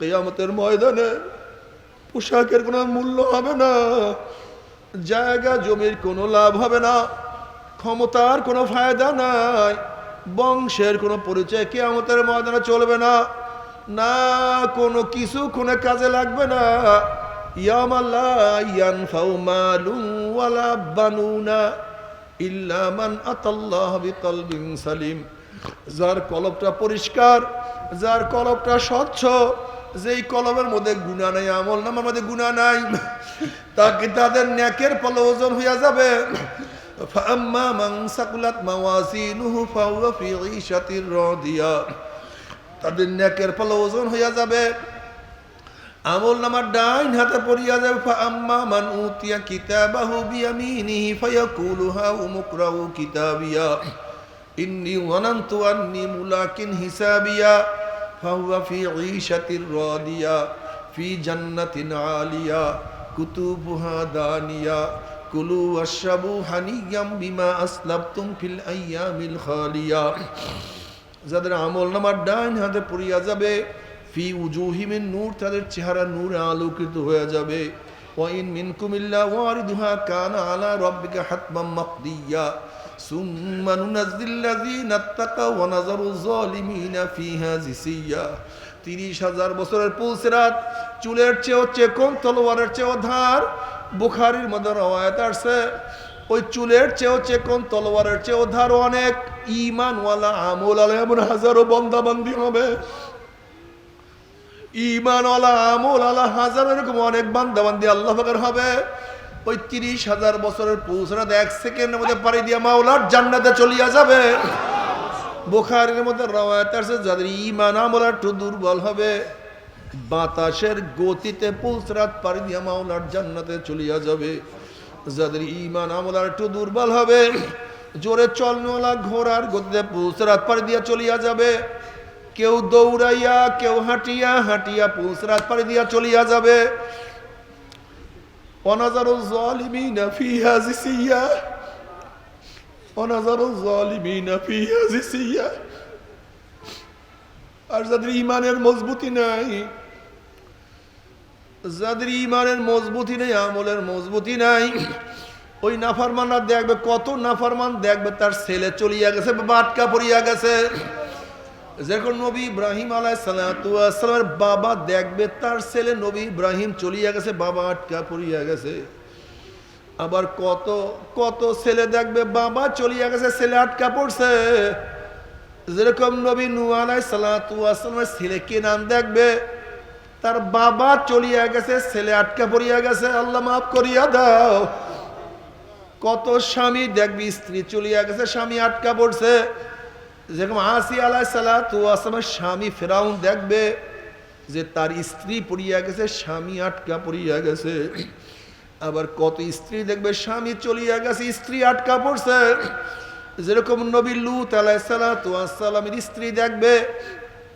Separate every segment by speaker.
Speaker 1: কেয়ামতের ময়দানে পোশাকের কোনো মূল্য হবে না, জায়গা, জমির কোনো লাভ হবে না, ক্ষমতার কোনো ফায়দা নাই, বংশের কোনো পরিচয় কেয়ামতের ময়দানে চলবে না না কোনো কিছু কোনো কাজে লাগবে না। যার কলবটা পরিষ্কার, যার কলবটা স্বচ্ছ যেই কলমের মধ্যে গুণা নাই আমল নামার মধ্যে গুণা নাই তাকে তাদের ন্যাকের ফলে ওজন হইয়া যাবে فأما من ثقلت موازينه فهو في عيشة راضية তাদের ন্যাকের ফলে ওজন হইয়া যাবে আমল নামার ডাইন হাতে পড়িয়া যাবে ফাম্মা মান উতিয়া কিতাবাহু বিয়ামিনিহি ফায়াকুলু হাউ মুকরাউ কিতাবিয়া ইন্নী ওয়ানান্তু আন্নী মুলাকিন হিসাবিয়া ফাহুয়া ফি ঈশাতির রাদিয়া ফি জান্নাতিন আলিয়া কুতুবুহা দানিয়া কুলু ওয়াশরাবু হানিয়াম বিমা আসলাবতুম ফিল আইয়ামিল খালিয়া যাদের আমল নামার ডাইন হাতে পড়িয়া যাবে, ফি উজুহিমিন নূর, তাদের চেহারা নূরে আলোকিত হয়ে যাবে। ওয়াইন মিনকুম ইল্লা ওয়ারিদুহা কানা আলা রাব্বিকা হাতমান মাকদিয়া। সুম্মা নুনাজ্জিল্লাযীনা ইত্তাকাও ওয়া নাযারু যালিমিনা ফিহা জিসিয়া তিরিশ হাজার বছরের পুলসিরাত, চুলের চেয়েও চেকন তলোয়ারের চেয়েও ধার। বুখারির মধ্যে রওয়ায়াত আসছে, ওই চুলের চেয়েও চেকন তলোয়ারের চেয়েও ধার অনেক। ইমানওয়ালা আমল আলা এমন হাজারো বন্দাবন্দি হবে। ইমানওয়ালা আমল আলা হাজার এরকম অনেক বান্দাবান্দি আল্লাহ হবে। ওই তিরিশ হাজার বছরের পৌঁছাতে এক সেকেন্ডের মধ্যে পাড়ি দিয়া মাওলার জান্নাতে চলিয়া যাবে। বোখারের মধ্যে রওয়ায়াত আছে যাদের ইমান আমল একটু দুর্বল হবে, বাতাসের গতিতে পুলসরাত পাড়ি দিয়া মাওলার জান্নাতে চলিয়া যাবে। যাদের ইমান আমল একটু দুর্বল হবে, জোরে চলনওয়ালা ঘোড়ার গতিতে পুলসরাত পাড়ি দিয়া চলিয়া যাবে। কেউ দৌড়াইয়া, কেউ হাঁটিয়া হাঁটিয়া পুলসরাত পাড়ি দিয়া চলিয়া যাবে। অনাজারু জালিমিনা ফিহা জিসিয়া অনাজারু জালিমিনা ফিহা জিসিয়া আর যাদের ইমানের মজবুতি নাই, যাদের ইমানের মজবুতি নেই, আমলের মজবুতি নাই, ওই নাফারমানরা দেখবে, কত নাফারমান দেখবে, তার ছেলে চলিয়া গেছে বাটকা পড়িয়া গেছে। যেরকম নবী ইব্রাহিম আলাই সালামের বাবা দেখবে তার ছেলে নবী ইব্রাহিম চলিয়া গেছে, বাবা আটকা পড়িয়া গেছে। আবার কত কত ছেলে দেখবে বাবা চলিয়া গেছে, ছেলে আটকা পড়ছে। যেরকম নবী নু আলাই সালামের ছেলে কি নাম দেখবে? তার বাবা চলিয়া গেছে, ছেলে আটকা পড়িয়া গেছে। আল্লাহ মাফ করিয়া দাও। কত স্বামী দেখবি, স্ত্রী চলিয়া গেছে, স্বামী আটকা পড়ছে। যেরকম আসি আলাহ সালামের স্বামী ফেরাউন দেখবে যে তার স্ত্রী পড়িয়া গেছে, স্বামী আটকা পড়িয়া গেছে। আবার কত স্ত্রী দেখবে, স্বামী চলিয়া গেছে, স্ত্রী আটকা পড়ছে। যেরকম নবী লুত আলাইসালামের স্ত্রী দেখবে,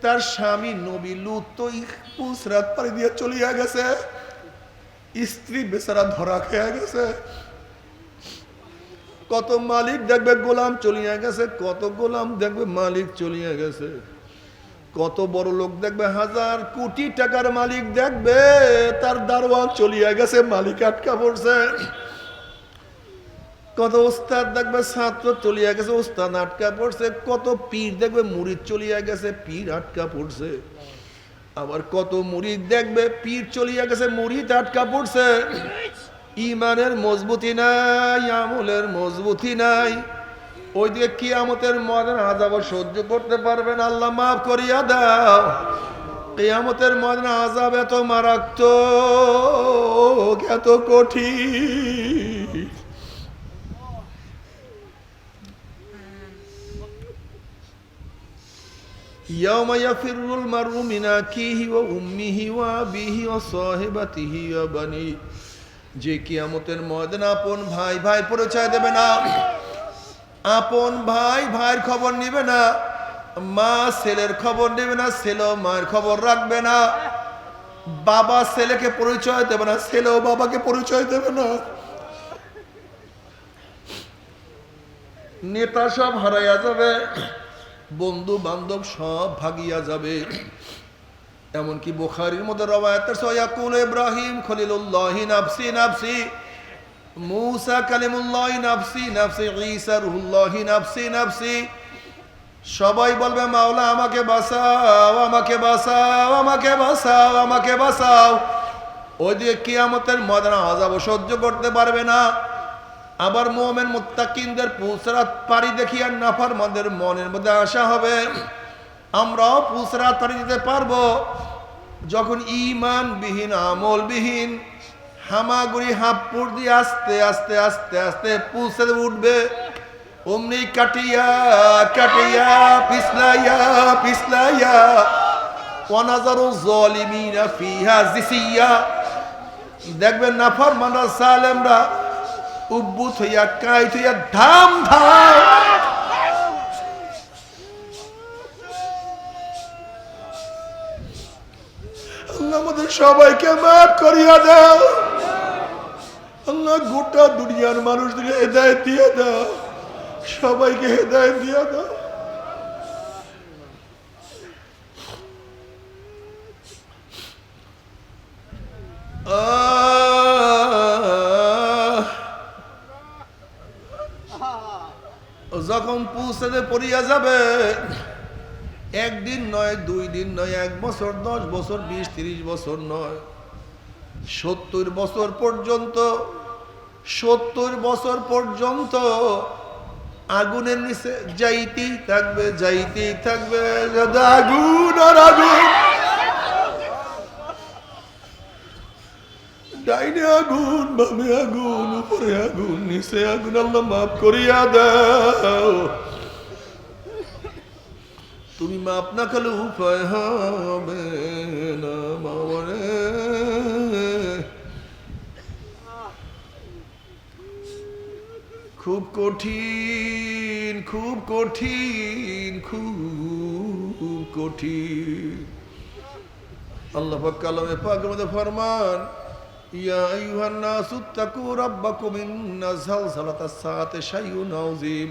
Speaker 1: তার স্বামী নবী লুত তো পুসরাত পাড়ি দিয়ে চলিয়া গেছে। স্ত্রী বেচারা ধরা খেয়ে গেছে। কত মালিক দেখবে গোলাম চলিয়া গেছে, কত গোলাম দেখবে মালিক চলিয়া গেছে। কত বড় লোক দেখবে, হাজার কোটি টাকার মালিক দেখবে, তার দারোয়ান চলিয়া গেছে, মালিক আটকা পড়ছে। কত উস্তাদ দেখবে, ছাত্র চলিয়া গেছে উস্তাদ আটকা পড়ছে। কত পীর দেখবে মুড়িদ চলিয়া গেছে, পীর আটকা পড়ছে। আবার কত মুড়িদ দেখবে, পীর চলিয়া গেছে মুড়িদ আটকা পড়ছে। ইমানের মজবুতি নাই আমলের মজবুতি নাই ওইদিকে কিয়ামতের ময়দান আজাব সহ্য করতে পারবেন আল্লাহ মাফ করিয়া দাও কিয়ামতের ময়দান আজাব এত মারাত্মক এত কঠিন يوم يفر المرء من أخيه وأمه وأبيه وصاحبته وبنيه যে কিয়ামতের ময়দান আপন ভাই ভাই পরিচয় দেবে না, আপন ভাই ভাইয়ের খবর নিবে না, মা ছেলের খবর নেবে না, ছেলেও মায়ের খবর রাখবে না, বাবা ছেলেকে পরিচয় দেবে না, ছেলেও বাবাকে পরিচয় দেবে না। নেতা সব হারাইয়া যাবে বন্ধু বান্ধব সব ভাগিয়া যাবে। এমনকি বুখারির মধ্যে রবায়াত সয়াকুল ইব্রাহিম খলিলুল্লাহি নাফসি নাফসি। মুসা কালিমুল্লাহি নাফসি নাফসি। ঈসা রুহুল্লাহি নাফসি নাফসি। সবাই বলবে, মাওলা, আমাকে বাঁচাও আমাকে বাঁচাও আমাকে বাঁচাও আমাকে বাঁচাও। ওই দিকে কিয়ামতের ময়দানে আজাব সহ্য করতে পারবে না। আবার মোমেন মুত্তাকিনদের পুসরাত পারি দেখি আর নাফার মদের মনের মধ্যে আশা হবে। আমরাও পুসরাত পারি দিতে পারব। যখন ইমান বিহীন আমল বিহীন হামাগুড়ি হাপ্পুর দিয়ে আস্তে আস্তে আস্তে আস্তে পুসরে উঠবে। অমনি কাটিয়া কাটিয়া, পিছলাইয়া পিছলাইয়া, ওয়ানাজারু জলিমিনা ফিহা জিসিয়া। দেখবেন নাফর মানা সালেমরা উব্বুত হইয়া কাইত হইয়া ধাম ধাম আমাদের সবাইকে মাফ করিয়া দাও। আল্লাহ গোটা দুনিয়ার মানুষদের হেদায়ত দিয়ে দাও। সবাইকে হেদায়ত দিয়ে দাও। যখন পুষতে পড়িয়া যাবে একদিন নয়, দুই দিন নয়, এক বছর, দশ বছর, বিশ, তিরিশ বছর নয়। সত্তর বছর পর্যন্ত, সত্তর বছর পর্যন্ত আগুনের নিচে যাইতেই থাকবে যাইতেই থাকবে আগুন আর আগুন। ডাইনে আগুন, বামে আগুন, উপরে আগুন, নিচে আগুন, আল্লাহ মাফ করিয়া দাও। তুমি মাপ না খেলে উপায় হবে না মামরে খুব কঠিন খুব কঠিন খুব কঠিন। আল্লাহ কালামে পাকের মধ্যে ফরমান, ইয়া আইয়ুহান নাসু তাকু রাব্বাকুম ইন্না যালজালাতাস সাআতি শাইউন আযীম।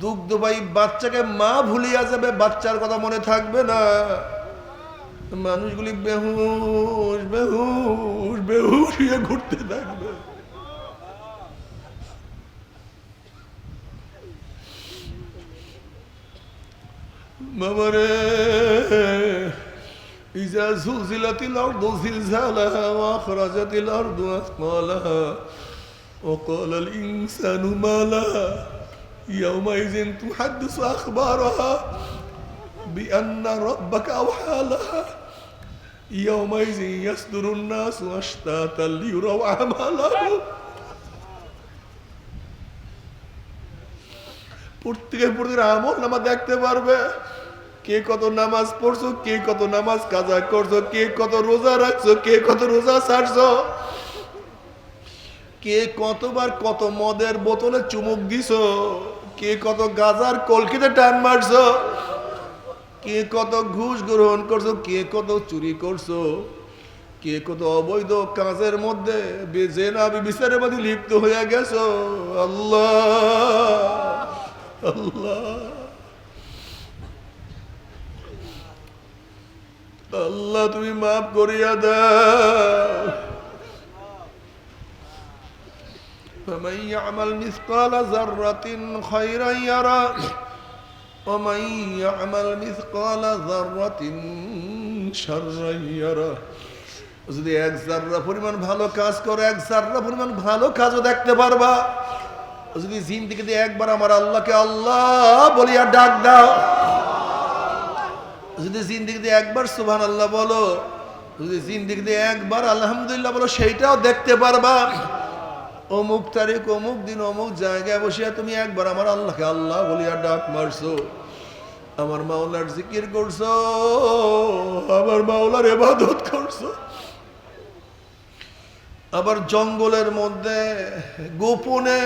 Speaker 1: দুগ্ধবাহী বাচ্চাকে মা ভুলিয়া যাবে, বাচ্চার কথা মনে থাকবে না। মানুষগুলি বেহুশ বেহুশ বেহুশ হয়ে ঘুরতে থাকবে। মামারে ইজা জুলজিলাতিল আরদু জিলজালাহা ওয়া আখরাজাতিল আরদু আসমালাহা ওয়া ক্বালাল ইনসানু মালা। يومئذ تحدث أخبارها بأن ربك أوحى لها يومئذ يصدر الناس أشتاتا ليروا أعمالهم প্রত্যেকের প্রত্যেকের আমল নামা দেখতে পারবে কে কত নামাজ পড়ছো কে কত নামাজ কাজা করছো কে কত রোজা রাখছো কে কত রোজা ছাড়ছো কে কতবার কত মদের বোতলে চুমুক দিছো? কে কত গাজার কলকিতে টান মারছো? কে কত ঘুষ গ্রহণ করছ? কে কত চুরি করছ? কে কত অবৈধ কাজের মধ্যে বেজেনা বিচারের মধ্যে লিপ্ত হয়ে গেছো? আল্লাহ! আল্লাহ! আল্লাহ, তুমি মাফ করিয়া দাও। فمن يعمل مثقال ذرة خيرا يرى ومن يعمل مثقال ذرة شرا يرى যদি এক জাররা পরিমাণ ভালো কাজ করে এক জাররা পরিমাণ ভালো কাজও দেখতে পারবা যদি জিন্দিগিতে একবার আমার আল্লাহকে আল্লাহ বলিয়া ডাক দাও যদি জিন্দিগিতে একবার সুবহান আল্লাহ বলো যদি জিন্দিগিতে একবার আলহামদুলিল্লাহ বলো সেইটাও দেখতে পারবা অমুক তারিখ, অমুক দিন, অমুক জায়গায় বসিয়া তুমি একবার আমার আল্লাহকে আল্লাহ বলিয়া ডাক মারছো। আমার মাওলার জিকির করছ, আমার মাওলার এবাদত করছ। আবার জঙ্গলের মধ্যে, গোপনে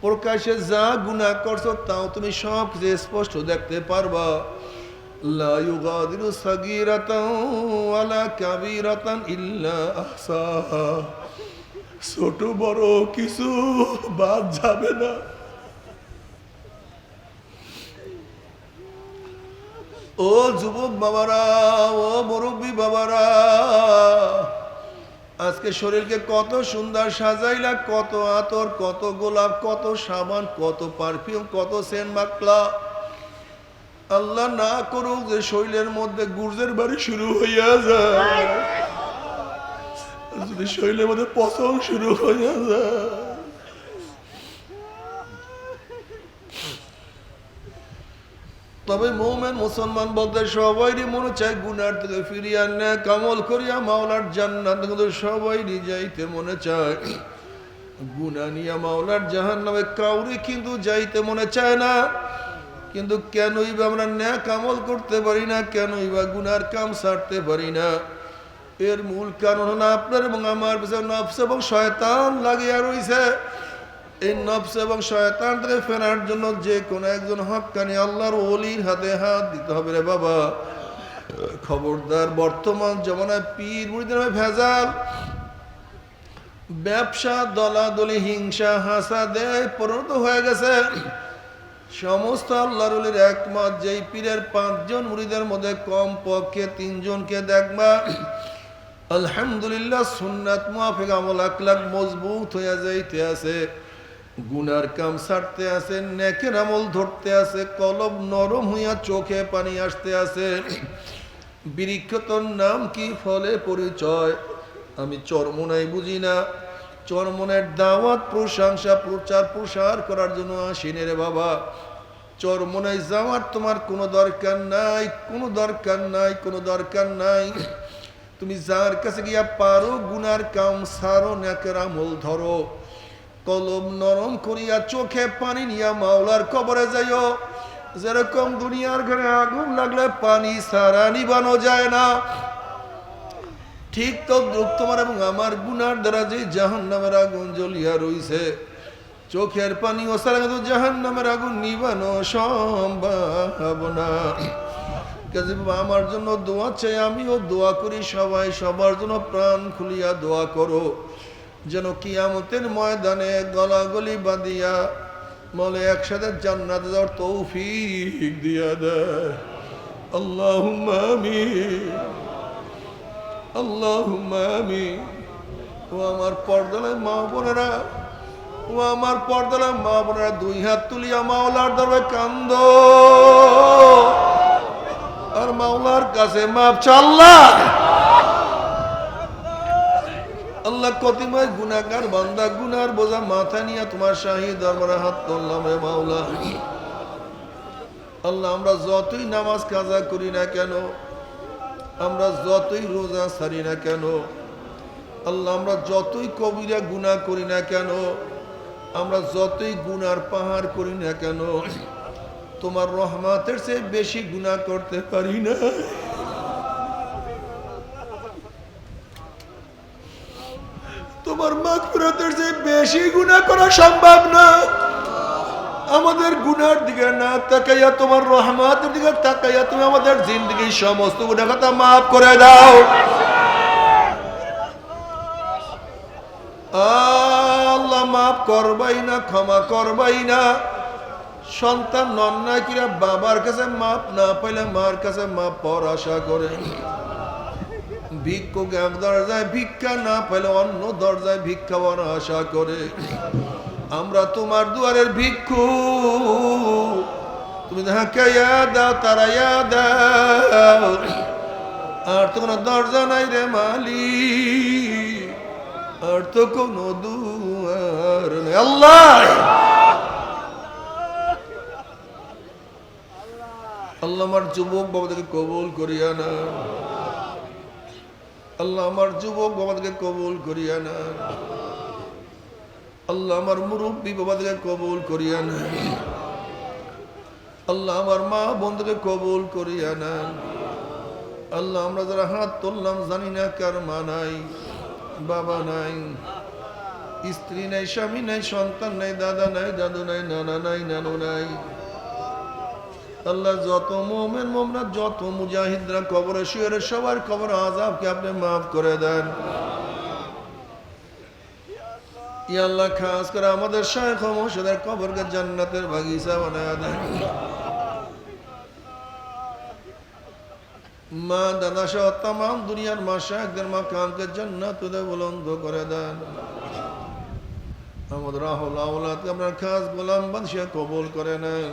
Speaker 1: প্রকাশে যা গুণা করছ, তাও তুমি সব কিছু স্পষ্ট দেখতে পারবা। লা ইল্লা আহসাহা। ছোট বড় কিছু বাদ যাবে না। ও যুবক বাবারা, ও মুরব্বী বাবারা, আজকে শরীরকে কত সুন্দর সাজাইলা, কত আতর, কত গোলাপ, কত সাবান, কত পারফিউম, কত সেন মাকলা আল্লাহ না করুক যে শরীরের মধ্যে গুর্জের বাড়ি শুরু হইয়া যায়। যদি শরীরের মধ্যে পচন শুরু যায়। তবে মৌমেন মুসলমান বলতে সবাইরই মনে চায় গুনার থেকে ফিরিয়া নেয় কামল করিয়া মাওলার জান্নাত, কিন্তু সবাইরই যাইতে মনে চায়। গুনা নিয়া মাওলার জাহান নামে কাউরি কিন্তু যাইতে মনে চায় না। কিন্তু কেনই বা আমরা ন্যায় কামল করতে পারি না, কেনই বা গুনার কাম সারতে পারি না। এর মূল কারণ হলো আপনার এবং আমার পিছনে নফস এবং শয়তান লাগিয়া রইছে। এই নফস এবং শয়তান থেকে ফেরার জন্য যে কোনো একজন হকানি আল্লাহর অলির হাতে হাত দিতে হবে রে বাবা। খবরদার, বর্তমান জমানায় পীর মুড়িদের নামে ভেজাল। ব্যবসা, দলাদলি, হিংসা হাসা দেয় পরিণত হয়ে গেছে। সমস্ত আল্লাহর ওলির একমত, যেই পীরের পাঁচজন মুড়িদের মধ্যে কম পক্ষে তিনজনকে দেখবা। আলহামদুলিল্লাহ, সুন্নাত মুআফিক আমল আকলাক মজবুত হইয়া যাইতে আছে। গুনার কাম ছাড়তে আছে, নেকের আমল ধরতে আছে কলব নরম হইয়া চোখে পানি আসতে আছে। বৃক্ষতর নাম কি ফলে পরিচয়? আমি চরমনাই বুঝি না। চরমনের দাওয়াত, প্রশংসা, প্রচার প্রসার করার জন্য আসিনে রে বাবা। চরমনাই যাওয়ার তোমার কোনো দরকার নাই, কোনো দরকার নাই, কোনো দরকার নাই। তুমি যার কাছে গিয়া পারো, গুনার কাম সারো নেকের আমল ধরো। কলম নরম করিয়া চোখে পানি নিয়া মাওলার কবরে যাইও। যেরকম দুনিয়ার ঘরে আগুন লাগলে পানি সারা নিবানো যায় না। ঠিক তো তোমার এবং আমার গুনার দ্বারা যে জাহান নামের আগুন জ্বলিয়া রইছে, চোখের পানি ও সারা জাহান নামের আগুন নিবানো সম্ভব না। কাজে আমার জন্য দোয়া চাই, আমিও দোয়া করি সবাই, সবার জন্য প্রাণ খুলিয়া দোয়া করো। যেন কিয়ামতের ময়দানে গলাগলি বাঁধিয়া মলে একসাথে জান্নাত যাওয়ার তৌফিক দিয়া দেয়। আল্লাহ আমি আল্লাহ আমি ও আমার পর্দালায় মা বোনেরা, ও আমার পর্দালায় মা বোনেরা, দুই হাত তুলিয়া মাওলার দরবে কান্দ। কাছে মাপ চাল্লা আল্লাহ। কতিময় গুনাগার বান্দা গুনার বোঝা মাথা নিয়ে তোমার শাহী দরবারে হাত তুললাম রে মাওলা। আল্লাহ, আমরা যতই নামাজ কাজা করি না কেন, আমরা যতই রোজা সারি না কেন, আল্লাহ, আমরা যতই কবিরা গুনাহ করি না কেন, আমরা যতই গুনার পাহাড় করি না কেন তোমার রহমাতের চেয়ে বেশি গুনাহ করতে পারি না। তোমার মাগফিরাতের চেয়ে বেশি গুনাহ করা সম্ভব না। আমাদের গুনার দিকে না তাকাইয়া, তোমার রহমাতের দিকে তাকাইয়া তুমি আমাদের জিন্দগির সমস্ত গুনাহ কথা মাফ করে দাও। আল্লাহ মাফ করবাই না, ক্ষমা করবাই না। সন্তান নন্না কিরা বাবার কাছে মাপ না পাইলে মার কাছে মাপ পাওয়ার আশা করে। ভিক্ষুক এক দরজায় ভিক্ষা না পেলে অন্য দরজায় ভিক্ষা পাওয়ার আশা করে। আমরা তোমার দুয়ারের ভিক্ষু তুমি যাহাকে দাও তারা ইয়া দাও। আর তো কোনো দরজা নাই রে মালি আর তো কোনো দুয়ার আল্লাহ! আল্লাহ আমার যুবক বাবাদেরকে কবুল করিয়া না। আল্লাহ আমার যুবক বাবাদেরকে কবুল করিয়া না। আল্লাহ আমার মুরব্বী বাবাদেরকে কবুল করিয়া না। আল্লাহ আমার মা বন্ধুকে কবুল করিয়া নেন আল্লাহ আমরা যারা হাত তুললাম জানি না কার মা নাই, বাবা নাই, স্ত্রী নাই, স্বামী নাই, সন্তান নাই, দাদা নাই, দাদু নাই, নানা নাই, নানু নাই। আল্লাহ যত মোমেন মোমরা যত মুজাহিদরা কবরে সবার কবর আজাবকে আপনি মাফ করে দেন। খাস করে আমাদের শায়খ কবরকে জান্নাতের বাগিচা বানায় দেন। মা দাদা সহ তাম দুনিয়ার মা শায়কদের মা কামকে জান্নাত বুলন্দ করে দেন। আমাদের রাহুল আউলাদকে আমরা খাস গোলাম বাদশাহ কবুল করে নেন।